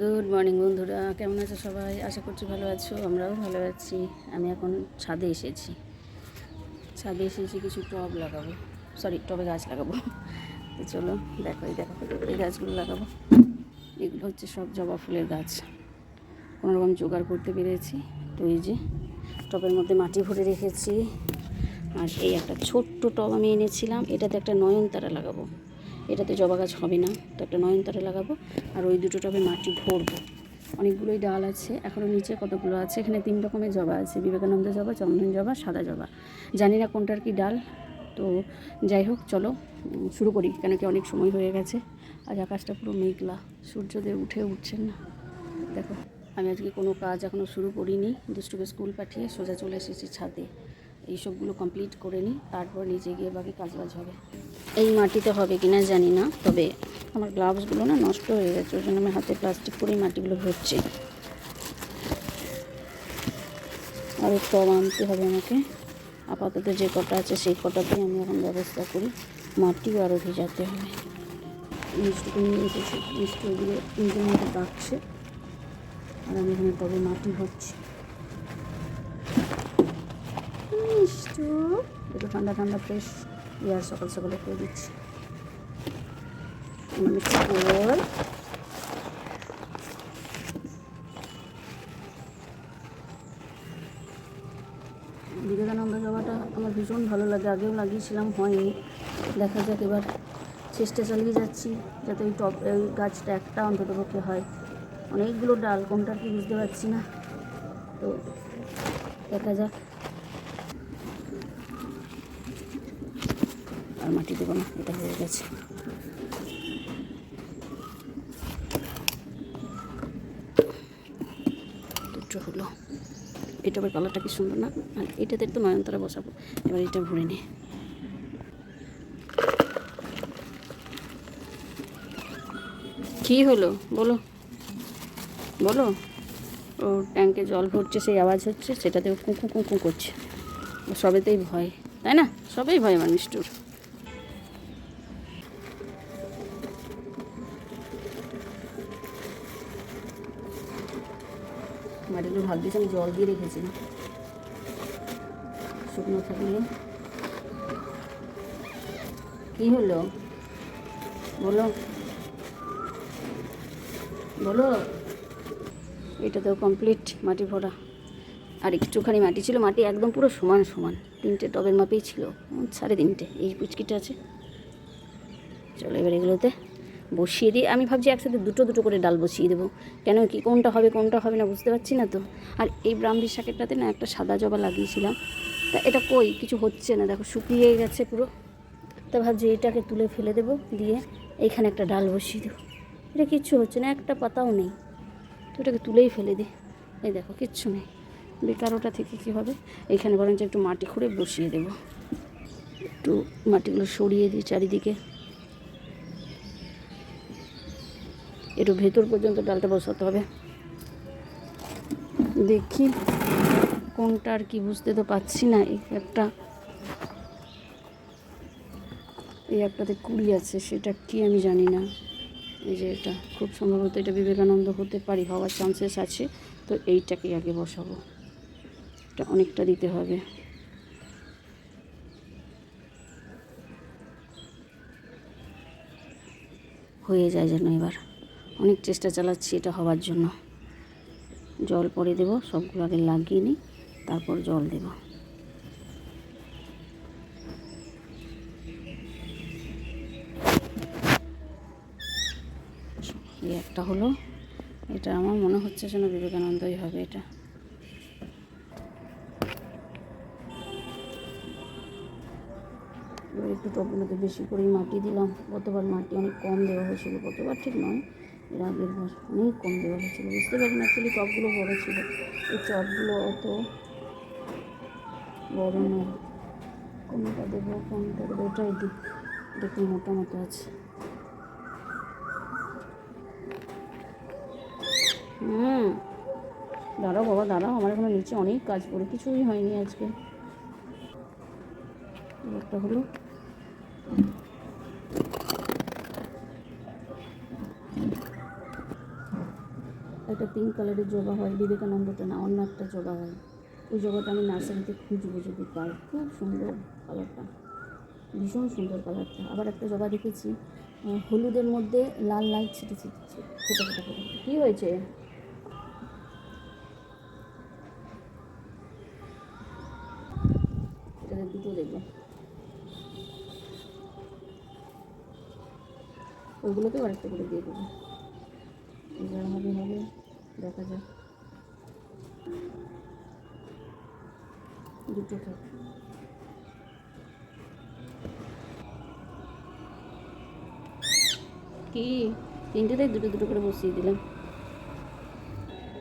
Good morning বন্ধুরা। কেমন আছো সবাই? আশা করছি ভালো আছো। আমরাও ভালো আছি। আমি এখন ছাদে এসেছি। ছাদে এসেছি, কিছু টব লাগাবো। সরি টবে গাছ লাগাবো। তো চলো, দেখো, এই দেখো, এই গাছগুলো লাগাবো। এগুলো হচ্ছে সব জবা ফুলের গাছ। কোনো রকম জোগাড় করতে পেরেছি। তো এই যে, টবের মধ্যে মাটি ভরে রেখেছি। আর এই একটা ছোট্ট টব আমি এনেছিলাম। এটাতে একটা নয়নতারা লাগাবো। এটাতে জবা গাছ হবে না, তো একটা নয়নতারা লাগাবো, আর ওই দুটো টবে মাটি ভরবো। অনেকগুলোই ডাল আছে, এখনও নিচে কতগুলো আছে? এখানে তিন রকমের জবা আছে, বিবেকানন্দ জবা, চন্দন জবা, সাদা জবা। জানি না কোনটার কি ডাল, তো যাই হোক, চলো শুরু করি, কেন কি অনেক সময় হয়ে গেছে। আজ আকাশটা পুরো মেঘলা সূর্যোদয় উঠে উঠছেন না। দেখো, আমি আজকে কোনো কাজ এখনও শুরু করিনি, দুষ্টুকে স্কুল পাঠিয়ে সোজা চলে এসেছি ছাদে। এইসবগুলো কমপ্লিট করে নিই, তারপর নিচে গিয়ে বাকি কাজবাজ হবে। এই মাটিতে হবে কিনা জানি না, তবে আমার গ্লাভসগুলো না নষ্ট হয়ে গেছে, ওই জন্য আমি হাতে প্লাস্টিক করেই মাটিগুলো ভরছি আরও টব আনতে হবে আমাকে। আপাতত যে কটা আছে, সেই কটাতেই আমি এখন ব্যবস্থা করি। মাটিও আরও ভেজাতে হবে। মিষ্টি ওদিকে ইঞ্জিন মধ্যে ডাকছে আর আমি এখানে টবে মাটি ভরছি। মিষ্টু একটু ঠান্ডা ঠান্ডা ফ্রেশ ইয়ার সকাল সকালে করে দিচ্ছি। বিবেকানন্দ জবাটা আমার ভীষণ ভালো লাগে, আগেও লাগিয়েছিলাম, হয়নি। দেখা যাক এবার চেষ্টা চালিয়ে যাচ্ছি, যাতে ওই টপ ওই গাছটা একটা অন্তত পক্ষে হয়। অনেকগুলো ডাল কোনটা কি বুঝতে পারছি না। তো দেখা যাক। আর মাটি দেবো না, এটা হয়ে গেছে। দুটো হলো। এটা আবার কালারটা কি সুন্দর না? আর এটাতে একটু নয়নতারা বসাবো। এবার এটা ভরে নে। কি হলো? বলো। বলো। ও ট্যাঙ্কে জল ভরছে, সেই আওয়াজ হচ্ছে, সেটাতেও কুঁকু কুঁকু করছে। সবেতেই ভয়, তাই না? সবেই ভয় আমার মিষ্টুর মাটিগুলো ভাবছিস আমি জল দিয়ে রেখেছি। শুকনো থাকলে কী হলো? বলো। বলো। এটা তো কমপ্লিট মাটি ভরা। আর একটুখানি মাটি ছিল, মাটি একদম পুরো সমান সমান। তিনটে টবের মাপেই ছিল সাড়ে তিনটে। এই পুচকিটা আছে। চলো এবার এগুলোতে বসিয়ে দিয়ে আমি ভাবছি একসাথে দুটো দুটো করে ডাল বসিয়ে দেবো। কেন কি কোনটা হবে কোনটা হবে না বুঝতে পারছি না তো। আর এই ব্রাহ্মী শাকেরটাতে না একটা সাদা জবা লাগিয়েছিলাম। তা এটা কই? কিছু হচ্ছে না। দেখো শুকিয়ে গেছে পুরো। তা ভাবছি এটাকে তুলে ফেলে দেবো, দিয়ে এইখানে একটা ডাল বসিয়ে দেবো। এটা কিচ্ছু হচ্ছে না, একটা পাতাও নেই। তো এটাকে তুলেই ফেলে দিই এই দেখো, কিচ্ছু নেই। বেকার ওটা থেকে কী হবে? এইখানে বরঞ্চ একটু মাটি খুঁড়ে বসিয়ে দেবো। একটু মাটিগুলো সরিয়ে দিই চারিদিকে। একটু ভেতর পর্যন্ত ডালটা বসাতে হবে। দেখি কোনটা আর কি বুঝতে তো পারছি না, এই একটা। এই একটাতে কুড়ি আছে, সেটা কি আমি জানি না। এই যে এটা, খুব সম্ভবত এটা বিবেকানন্দ হতে পারি, হওয়ার চান্সেস আছে, তো এইটাকে আগে বসাবো। এটা অনেকটা দিতে হবে। হয়ে যায় যেন এবার। অনেক চেষ্টা চালাচ্ছি এটা হওয়ার জন্য। জল পরে দেব, সবগুলো আগে লাগিয়ে নিই, তারপর জল দেব। এই একটা হলো। এটা আমার মনে হচ্ছে যেন বিবেকানন্দই হবে এটা। একটু টবগুলোতে বেশি করেই মাটি দিলাম। গতবার মাটি অনেক কম দেওয়া হয়েছিল, গতবার ঠিক নয়। এর আগের অনেক কম দেওয়া হয়েছিল। বুঝতে পারি না অ্যাকচুয়ালি টবগুলো বড়ো ছিল। এই টবগুলো অত বড় নয়। কোনটা দেবো কোনটা দেবো, এটাই দিই দেখুন মোটা মতো আছে। হুম। দাঁড়াও বাবা, দাঁড়াও, আমার এখনও নিচে অনেক কাজ করে কিছুই হয়নি আজকে। একটা হলো একটা পিঙ্ক কালারের জবা হয়, বিবেকানন্দটা না, অন্য একটা জবা হয়। ওই জবাটা আমি নার্সারিতে খুঁজবো যদি পাই। খুব সুন্দর কালারটা ভীষণ সুন্দর কালারটা আবার একটা জবা দেখেছি হলুদের মধ্যে লাল লাল ছিটে ছিটে ছোটো ছোটো করে কী হয়েছে? এটাতে দুটো দেখব। ওইগুলোকেও আরেকটা করে দিয়ে দেবো। যা হবে হবে। দেখা যাক। দুটো থাক। কি? তিনটেতেই দুটো দুটো করে বসিয়ে দিলাম।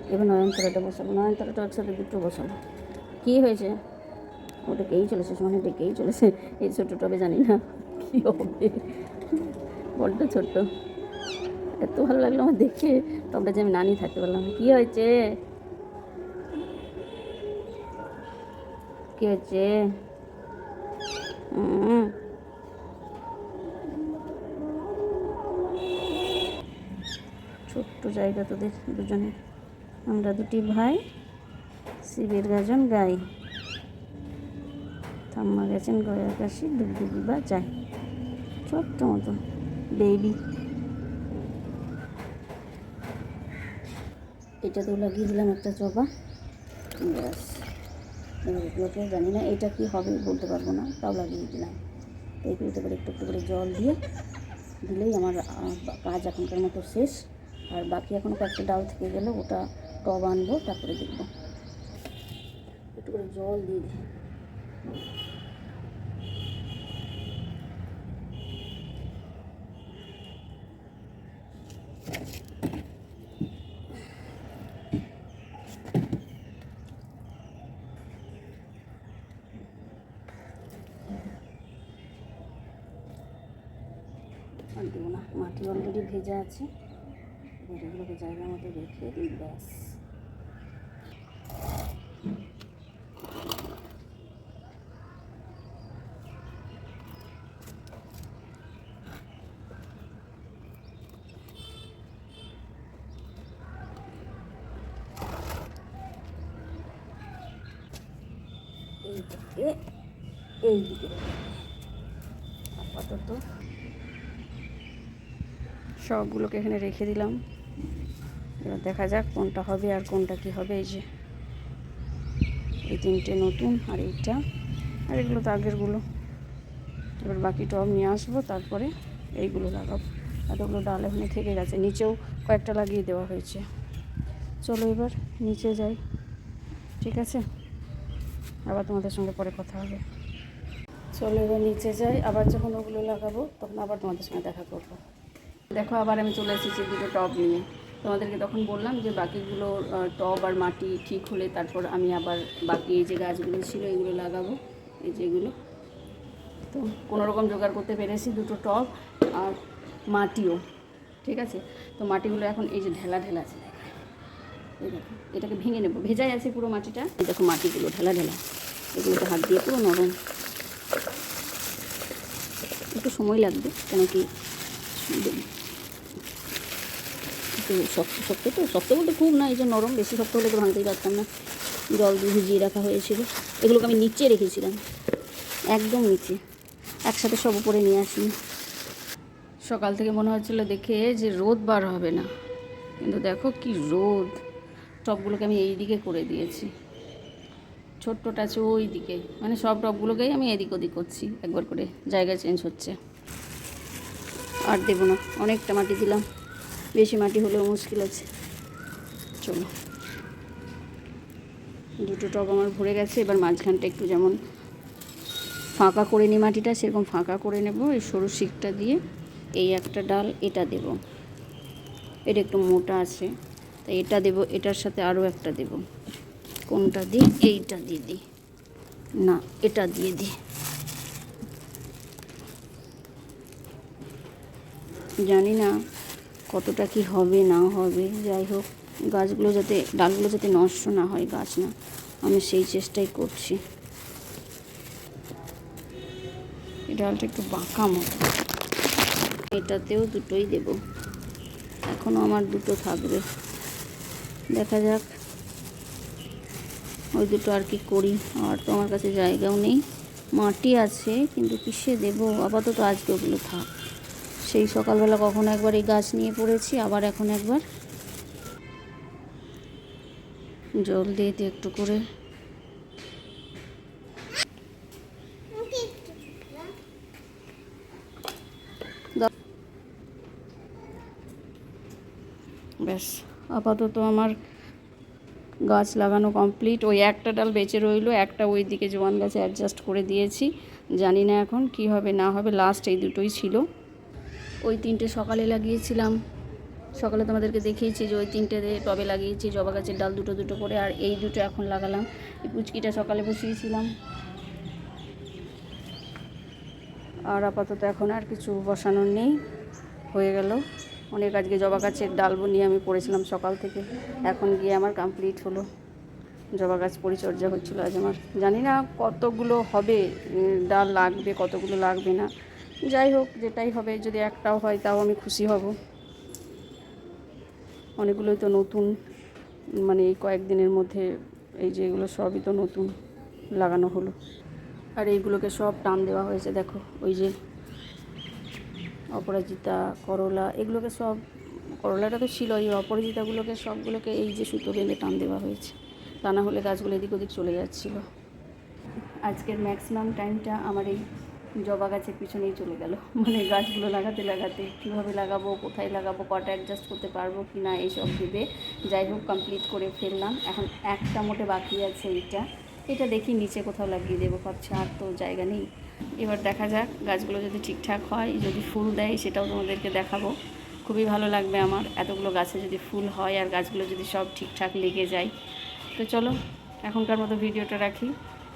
এবার নয়নতারাটা বসাবো। নয়নতারাটা একসাথে দুটো বসাবো। কী হয়েছে? ওটা কেই চলেছে মানে ডেকেই চলেছে। এই ছোটো টবে জানি না কী হবে। বড্ড ছোট্ট। এত ভালো লাগল আমার দেখে। টবটা যে আমি নানি থাকতে পারলাম। কী হয়েছে? কী হয়েছে? হুম ছোট্ট জায়গা তোদের দুজনে আমরা দুটি ভাই, শিবের গাজন গাই। ঠাম্মা গেছেন গয়া কাশি ডুবডুবি বা যাই। ছোট্ট মতো বেবি এটাতেও লাগিয়ে দিলাম একটা জবা। ব্যাস। এগুলোকে জানি না, এটা কি হবে বলতে পারব না, তাও লাগিয়ে দিলাম। এই পেতে করে একটু একটু করে জল দিয়ে। দিলেই আমার কাজ এখনকার মতো শেষ। আর বাকি এখনও কয়েকটা ডাল থেকে গেলে, ওটা টব আনব, তারপরে দেখব। একটু করে জল দিয়ে দিই আর দেবো না মাটি অলরেডি ভেজা আছে। এগুলোকে জায়গা মতো রেখে দিই ব্যাস। এই দিকে আপাতত সবগুলোকে এখানে রেখে দিলাম। এবার দেখা যাক কোনটা হবে আর কোনটা কি হবে। এই যে, এই তিনটে নতুন আর এইটা। আর এগুলো তো আগেরগুলো। এবার বাকি টব নিয়ে আসব, তারপরে এইগুলো লাগাবো। এতগুলো ডাল এখানে থেকে গেছে, নিচেও কয়েকটা লাগিয়ে দেওয়া হয়েছে। চলো এবার নিচে যাই, ঠিক আছে? আবার তোমাদের সঙ্গে পরে কথা হবে। চলো এবার নিচে যাই, আবার যখন ওগুলো লাগাবো, তখন আবার তোমাদের সঙ্গে দেখা করব। দেখো, আবার আমি চলে এসেছি দুটো টব নিয়ে। তোমাদেরকে তখন বললাম যে বাকিগুলো টব আর মাটি ঠিক হলে তারপর আমি আবার বাকি এই যে গাছগুলো ছিল, এগুলো লাগাবো, এই যেগুলো তো কোনো রকম জোগাড় করতে পেরেছি দুটো টব আর মাটিও, ঠিক আছে? তো মাটিগুলো এখন এই যে ঢেলা ঢেলা আছে, দেখো। এটাকে ভেঙে নেব। ভেজাই আছে পুরো মাটিটা। দেখো মাটিগুলো ঢেলা ঢেলা। এগুলোতে হাত দিয়ে পুরো নরম। একটু সময় লাগবে, কেন কি? একটু শক্ত শক্ত তো, শক্ত বলতে খুব না, এই যে নরম, বেশি শক্ত হলে তো ভাঙতেই পারতাম না। জল দিয়ে ভিজিয়ে রাখা হয়েছিল। এগুলোকে আমি নিচে রেখেছিলাম। একদম নিচে। একসাথে সব উপরে নিয়ে আসি সকাল থেকে মনে হচ্ছিল দেখে যে রোদ বার হবে না। কিন্তু দেখো কি রোদ। টবগুলোকে আমি এই দিকে করে দিয়েছি। ছোট্টটা আছে ওই দিকে মানে সব টবগুলোকেই আমি এদিক ওদিক করছি। একবার করে জায়গা চেঞ্জ হচ্ছে। আর দেবো না। অনেকটা মাটি দিলাম। বেশি মাটি হলেও মুশকিল আছে। চলো। দুটো টব আমার ভরে গেছে, এবার মাঝখানটা একটু যেমন ফাঁকা করে নিই মাটিটা, সেরকম ফাঁকা করে নেব এই সরু শিকটা দিয়ে। এই একটা ডাল, এটা দেব। এটা একটু মোটা আছে তাই এটা দেব, এটার সাথে আরও একটা দেব। কোনটা দিই? এইটা দিয়ে দিই। না, এটা দিয়ে দিই। জানি না। কতটা কি হবে, না হবে, যাই হোক, গাছগুলো যাতে, ডালগুলো যাতে নষ্ট না হয় গাছ না, আমি সেই চেষ্টাই করছি। এই ডালটা একটু বাঁকা মতো। এটাতেও দুটোই দেব। এখনও আমার দুটো থাকবে। দেখা যাক। ওই দুটো আর কি করি। আর তো আমার কাছে জায়গাও নেই। মাটি আছে, কিন্তু কিসে দেব? আপাতত আজকে ওগুলো থাক। সেই সকালবেলা কখনো একবার এই গাছ নিয়ে পড়েছি, আবার এখন একবার। জল দিয়ে দিয়ে একটু করে। ব্যাস, আপাতত আমার গাছ লাগানো কমপ্লিট। ওই একটা ডাল বেঁচে রইল, একটা ওই দিকে জোয়ান গাছে অ্যাডজাস্ট করে দিয়েছি। জানি না এখন কি হবে, না হবে লাস্ট এই দুটোই ছিল। ওই তিনটে সকালে লাগিয়েছিলাম। সকালে তোমাদেরকে দেখিয়েছি যে ওই তিনটে টবে লাগিয়েছি, জবা গাছের ডাল দুটো দুটো করে, আর এই দুটো এখন লাগালাম। এই পুচকিটা সকালে বসিয়েছিলাম। আর আপাতত এখন আর কিছু বসানোর নেই। হয়ে গেল। অনেক আজকে জবা গাছের ডাল নিয়ে আমি পড়েছিলাম সকাল থেকে। এখন গিয়ে আমার কমপ্লিট হলো। জবা গাছ পরিচর্যা হচ্ছিল আজ আমার। জানি না কতগুলো হবে ডাল লাগবে, কতগুলো লাগবে না। যাই হোক, যেটাই হবে, যদি একটাও হয়, তাও আমি খুশি হব। অনেকগুলোই তো নতুন মানে এই কয়েকদিনের মধ্যে এই যে এগুলো সবই তো নতুন লাগানো হলো। আর এইগুলোকে সব টান দেওয়া হয়েছে, দেখো, ওই যে অপরাজিতা, করলা, এগুলোকে সব, করলাটা তো ছিল এই অপরাজিতাগুলোকে সবগুলোকে এই যে সুতো বেঁধে টান দেওয়া হয়েছে। তা না হলে গাছগুলো এদিক ওদিক চলে যাচ্ছিল। আজকের ম্যাক্সিমাম টাইমটা আমার এই জবা গাছের পিছনেই চলে গেল। মানে গাছগুলো লাগাতে লাগাতে কীভাবে লাগাবো, কোথায় লাগাবো, কটা অ্যাডজাস্ট করতে পারব কি না এইসব ভেবে যাই হোক কমপ্লিট করে ফেললাম। এখন একটা মোটে বাকি আছে এইটা। এটা দেখি নিচে কোথাও লাগিয়ে দেবো। ভাবছি আর তো জায়গা নেই। এবার দেখা যাক, গাছগুলো যদি ঠিকঠাক হয়, যদি ফুল দেয় সেটাও তোমাদেরকে দেখাবো। খুবই ভালো লাগবে আমার। এতগুলো গাছে যদি ফুল হয় আর গাছগুলো যদি সব ঠিকঠাক লেগে যায়। তো চলো, এখনকার মতো ভিডিওটা রাখি।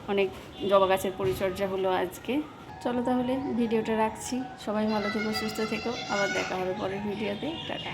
অনেক জবা গাছের পরিচর্যা হলো আজকে। চলো তাহলে ভিডিওটা রাখছি। সবাই ভালো থেকো, সুস্থ থেকো। আবার দেখা হবে পরের ভিডিওতে। টাটা।